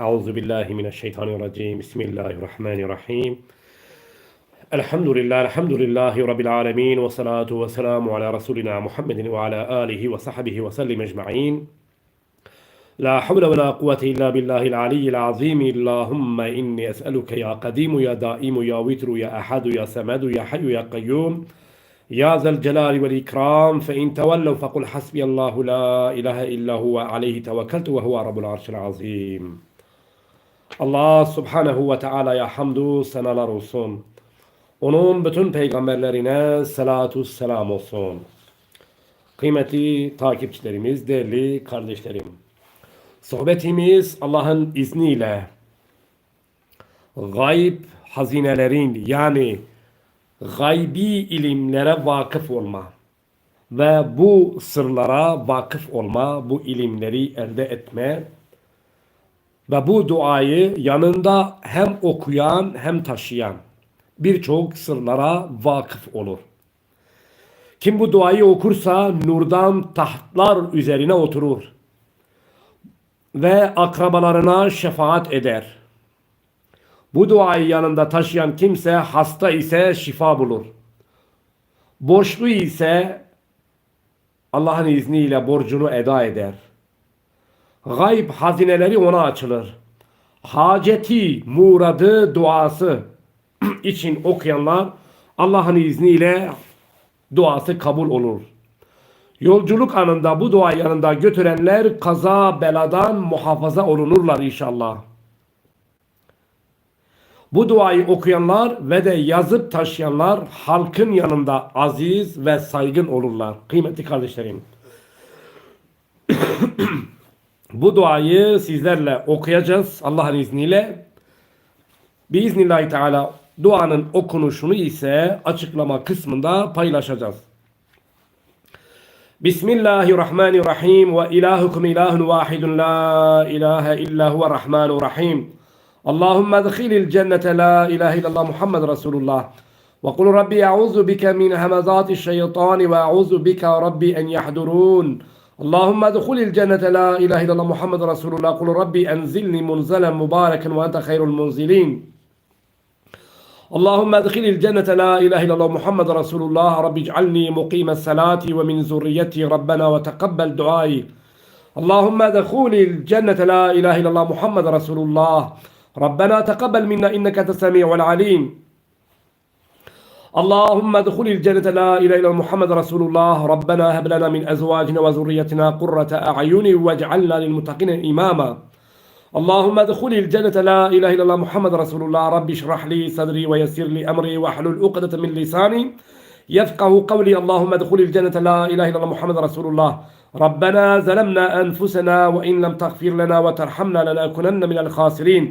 أعوذ بالله من الشيطان الرجيم. بسم الله الرحمن الرحيم. الحمد لله الحمد لله رب العالمين والصلاة والسلام على رسولنا محمد وعلى آله وصحبه وسلم أجمعين. لا حول ولا قوة إلا بالله العلي العظيم. اللهم إني أسألك يا قديم يا دائم يا وتر يا أحد يا سمد يا حي يا قيوم. يا ذا الجلال والإكرام فإن تولوا فقل حسبي الله لا إله إلا هو عليه توكلت وهو رب العرش العظيم. Allah subhanehu ve teala'ya hamdü senalar olsun. Onun bütün peygamberlerine salatu selam olsun. Kıymetli takipçilerimiz, değerli kardeşlerim. Sohbetimiz Allah'ın izniyle gayb hazinelerin yani gaybi ilimlere vakıf olma ve bu sırlara vakıf olma, bu ilimleri elde etme ve bu duayı yanında hem okuyan hem taşıyan birçok sırlara vakıf olur. Kim bu duayı okursa nurdan tahtlar üzerine oturur ve akrabalarına şefaat eder. Bu duayı yanında taşıyan kimse hasta ise şifa bulur. Borçlu ise Allah'ın izniyle borcunu eda eder. Gayb hazineleri ona açılır. Haceti, muradı, duası için okuyanlar Allah'ın izniyle duası kabul olur. Yolculuk anında bu dua yanında götürenler kaza beladan muhafaza olunurlar inşallah. Bu duayı okuyanlar ve de yazıp taşıyanlar halkın yanında aziz ve saygın olurlar. Kıymetli kardeşlerim. Bu duayı sizlerle okuyacağız Allah'ın izniyle. Biiznillahü Teala duanın okunuşunu ise açıklama kısmında paylaşacağız. Bismillahirrahmanirrahim ve ilahukum ilahun vahidun la ilahe illa huve rahmanurrahim. Allahümme edkhilil cennete la ilahe illallah Muhammed Resulullah. Ve kul Rabbi e'uzu bike min hemezati şeytani ve e'uzu bike Rabbi en yahdurun. اللهم ادخل الجنة لا إله إلا الله محمد رسول الله. قل ربي أنزلني منزلا مباركا وأنت خير المنزلين. اللهم ادخل الجنة لا إله إلا الله محمد رسول الله. ربي اجعلني مقيم الصلاة ومن ذريتي ربنا وتقبل دعائي. اللهم ادخل الجنة لا إله إلا الله محمد رسول الله. ربنا تقبل منا إنك أنت السميع العليم. اللهم ادخل الجنة لا إله إلا محمد رسول الله. ربنا هب لنا من أزواجنا وذريتنا قرة أعين واجعلنا للمتقين إماما. اللهم ادخل الجنة لا إله إلا محمد رسول الله. ربي اشرح لي صدري ويسر لي أمري واحلل عقدة من لساني يفقه قولي. اللهم ادخل الجنة لا إله إلا محمد رسول الله. ربنا ظلمنا أنفسنا وإن لم تغفر لنا وترحمنا لنكونن من الخاسرين.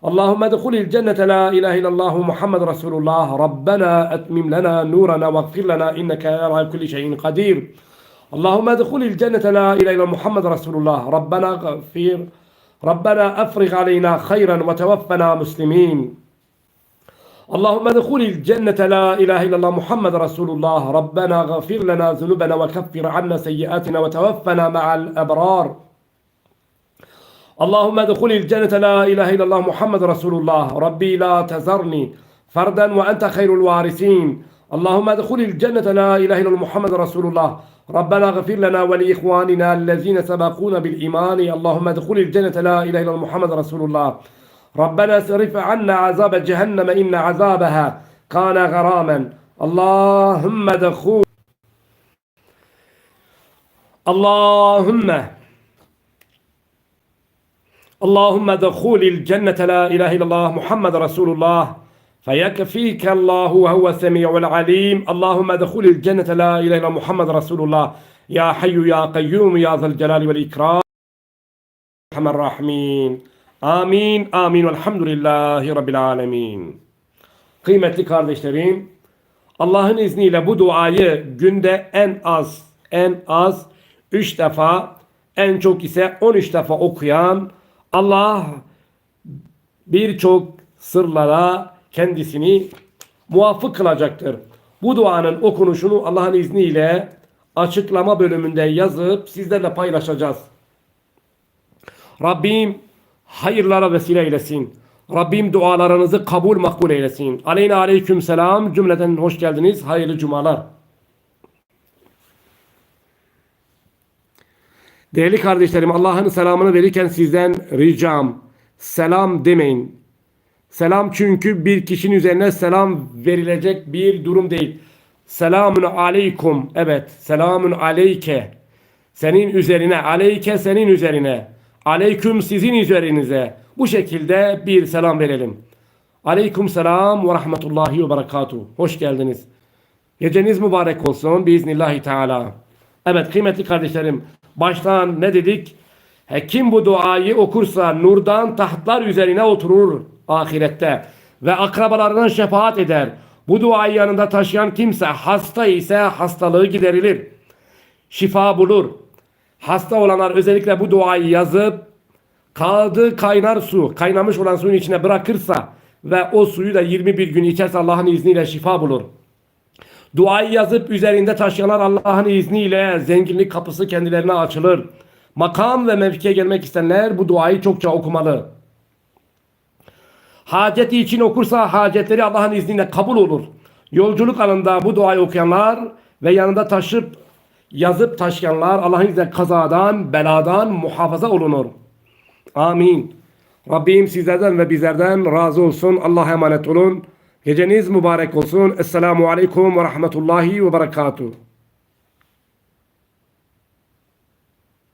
اللهم ادخل الجنة لا إله إلا الله محمد رسول الله. ربنا أتمم لنا نورنا واغفر لنا إنك على كل شيء قدير. اللهم ادخل الجنة لا إله إلا محمد رسول الله. ربنا اغفر ربنا أفرغ علينا خيرا وتوفنا مسلمين. اللهم ادخل الجنة لا إله إلا الله محمد رسول الله. ربنا اغفر لنا ذنوبنا وكفر عنا سيئاتنا وتوفنا مع الأبرار. اللهم ادخل الجنة لا إله إلا الله محمد رسول الله. ربي لا تذرني فردا وأنت خير الوارثين. اللهم ادخل الجنة لا إله إلا الله محمد رسول الله. ربنا اغفر لنا ولإخواننا الذين سبقونا بالإيمان. اللهم ادخل الجنة لا إله إلا الله محمد رسول الله. ربنا صرف عنا عذاب جهنم إن عذابها كان غراما. اللهم ادخل اللهم اللهم دخول الجنة لا إله إلا الله محمد رسول الله. فيكفيك الله وهو السميع العليم. اللهم دخول الجنة لا إله إلا محمد رسول الله. يا حي يا قيوم يا ذا الجلال والإكرام. الرحمن الراحمين. آمين. والحمد لله رب العالمين. Kıymetli kardeşlerim, Allah'ın izniyle bu duayı günde en az en az 3 defa, en çok ise 13 defa okuyan Allah birçok sırlara kendisini muvaffak kılacaktır. Bu duanın okunuşunu Allah'ın izniyle açıklama bölümünde yazıp sizlerle paylaşacağız. Rabbim hayırlara vesile eylesin. Rabbim dualarınızı kabul makbul eylesin. Aleyna aleyküm selam. Cümleten hoş geldiniz. Hayırlı cumalar. Değerli kardeşlerim Allah'ın selamını verirken sizden ricam selam demeyin. Selam çünkü bir kişinin üzerine selam verilecek bir durum değil. Selamun aleykum. Evet, selamun aleyke. Senin üzerine, aleyke senin üzerine. Aleyküm sizin üzerinize. Bu şekilde bir selam verelim. Aleyküm selam ve rahmetullahi ve berekatuhu. Hoş geldiniz. Geceniz mübarek olsun biiznillahü teala. Evet kıymetli kardeşlerim baştan ne dedik? He, kim bu duayı okursa nurdan tahtlar üzerine oturur ahirette ve akrabalarına şefaat eder. Bu duayı yanında taşıyan kimse hasta ise hastalığı giderilir. Şifa bulur. Hasta olanlar özellikle bu duayı yazıp kağıdı kaynar su, kaynamış olan suyun içine bırakırsa ve o suyu da 21 gün içerse Allah'ın izniyle şifa bulur. Duayı yazıp üzerinde taşıyanlar Allah'ın izniyle zenginlik kapısı kendilerine açılır. Makam ve mevkiye gelmek isteyenler bu duayı çokça okumalı. Haceti için okursa hacetleri Allah'ın izniyle kabul olur. Yolculuk anında bu duayı okuyanlar ve yanında taşıp yazıp taşıyanlar Allah'ın izniyle kazadan, beladan muhafaza olunur. Amin. Rabbim sizlerden ve bizlerden razı olsun. Allah'a emanet olun. يجنيز مبارك ولسون السلام عليكم ورحمة الله وبركاته.